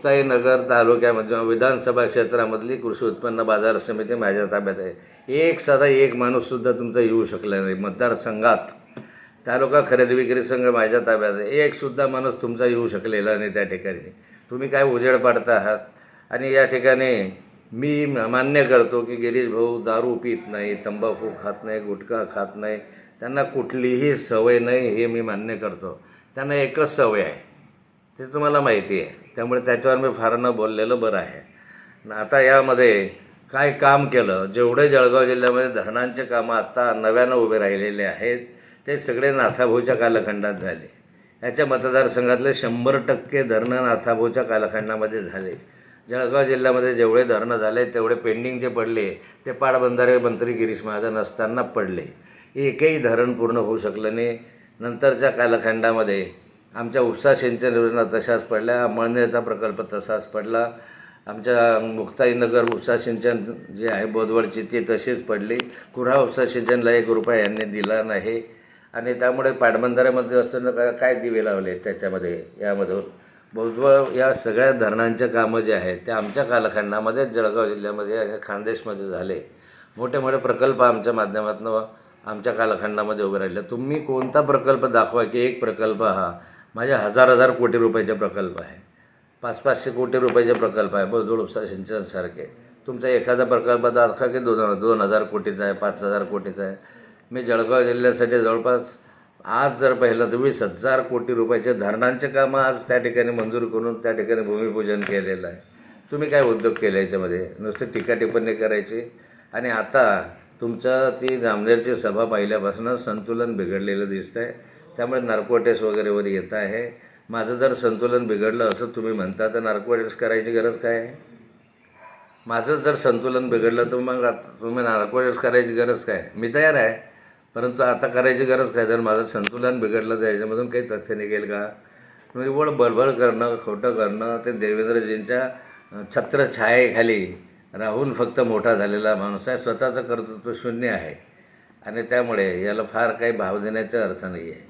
मुक्ताई नगर तालुक्यामध्ये किंवा विधानसभा क्षेत्रामधली कृषी उत्पन्न बाजार समिती माझ्या ताब्यात आहे. एक साधा एक माणूससुद्धा तुमचा येऊ शकला नाही. मतदारसंघात तालुका खरेदी विक्री संघ माझ्या ताब्यात आहे. एकसुद्धा माणूस तुमचा येऊ शकलेला नाही त्या ठिकाणी. तुम्ही काय उजेड पाडता आहात? आणि या ठिकाणी मी मान्य करतो की गिरीश भाऊ दारू पित नाही तंबाखू खात नाही गुटखा खात नाही. त्यांना कुठलीही सवय नाही हे मी मान्य करतो. त्यांना एकच सवय आहे. ते तुम्हाला माहिती आहे. त्यामुळे त्याच्यावर मी फार न बोललेलं बरं आहे. न आता यामध्ये काय काम केलं? जेवढे जळगाव जिल्ह्यामध्ये धरणांचे कामं आत्ता नव्यानं उभे राहिलेले आहेत ते सगळे नाथाभाऊच्या कालखंडात झाले. याच्या मतदारसंघातले शंभर टक्के धरणं नाथाभाऊच्या कालखंडामध्ये झाले. जळगाव जिल्ह्यामध्ये जेवढे धरणं झाले तेवढे पेंडिंग जे पडले ते पाटबंधारे मंत्री गिरीश महाजन असताना पडले. एकही धरण पूर्ण होऊ शकलं नाही. नंतरच्या कालखंडामध्ये आमच्या उपसा सिंचन योजना तशाच पडल्या मळनेरचा प्रकल्प तसाच पडला. आमच्या मुक्ताईनगर उपसा सिंचन जे आहे बोदवडची ती तशीच पडली. कुऱ्हा उपसा सिंचनला एक रुपया यांनी दिला नाही. आणि त्यामुळे पाटबंधाऱ्यामध्ये असताना काय काय दिवे लावले त्याच्यामध्ये यामधून बोधवळ या सगळ्या धरणांच्या कामं जे आहेत ते आमच्या कालखंडामध्ये जळगाव जिल्ह्यामध्ये आणि खानदेशमध्ये झाले. मोठे मोठे प्रकल्प आमच्या माध्यमातून आमच्या कालखंडामध्ये उभे राहिले. तुम्ही कोणता प्रकल्प दाखवा की एक प्रकल्प हा माझ्या हजार हजार कोटी रुपयाचे प्रकल्प आहे. पाच पाचशे कोटी रुपयाचे प्रकल्प आहे. बोधवळ उपसा सिंचनसारखे तुमचा एखादा प्रकल्प दाखवा की दोन दोन हजार कोटीचा आहे पाच हजार कोटीचा आहे. मी जळगाव जिल्ह्यासाठी जवळपास आज जर पाहिलं तर वीस हजार कोटी रुपयाचे धरणांचे कामं आज त्या ठिकाणी मंजूर करून त्या ठिकाणी भूमिपूजन केलेलं आहे. तुम्ही काय उद्योग केले याच्यामध्ये? नुसते टीका टिप्पणी करायची? आणि आता तुमचं ती जामनेरची सभा पाहिल्यापासून संतुलन बिघडलेलं दिसतं आहे त्यामुळे नार्कोटेस वगैरेवर येत आहे. माझं जर संतुलन बिघडलं असं तुम्ही म्हणता तर नार्कोटेस करायची गरज काय आहे? माझं जर संतुलन बिघडलं तर मग आता तुम्ही नार्कोटेस करायची गरज काय? मी तयार आहे. परंतु आता करायची गरज काय? जर माझं संतुलन बिघडलं तर याच्यामधून काही तथ्य निघेल का? निव्वळ बळबळ करणं खोटं करणं ते देवेंद्रजींच्या छत्रछायेखाली राहून फक्त मोठा झालेला माणूस आहे. स्वतःचं कर्तृत्व शून्य आहे. आणि त्यामुळे याला फार काही भाव देण्याचा अर्थ नाही आहे